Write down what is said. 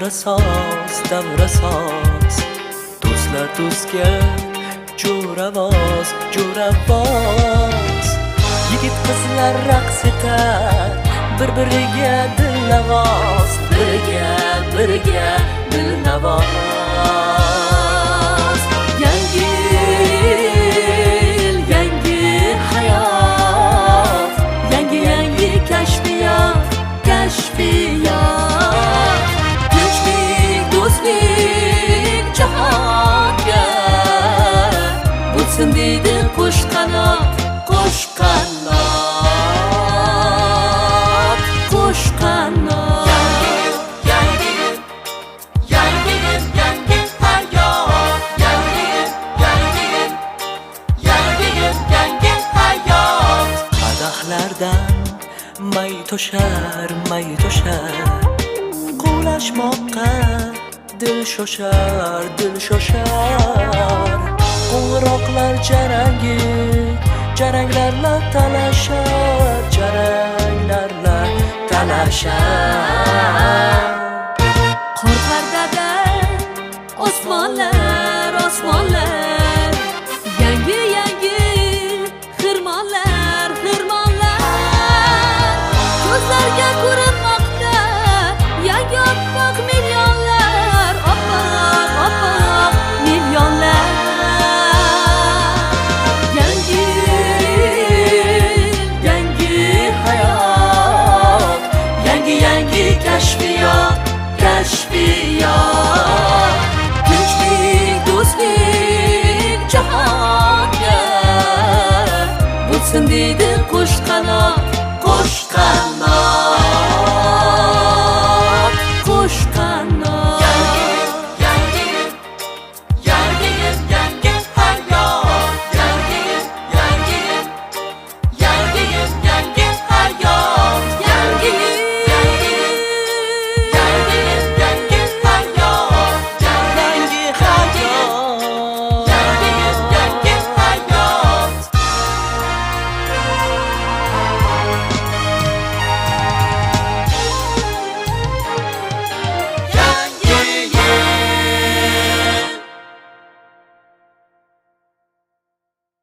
davra soz davra soz do'stlar do'stga jo'ravoz jo'ravoz yigit qizlar raqs etar bir biriga dilnavoz yangi yil, yangi yil, yangi hayot. Qadahlardan may to'shar, may to'shar. Quvlashmoqqa dil shoshar, dil shoshar. Qo'ng'iroqlar jarangi, jaranglarla talashar, jaranglarla talashar. Qor pardada osmonlar, osmonlar Сендейді қошқана қошқана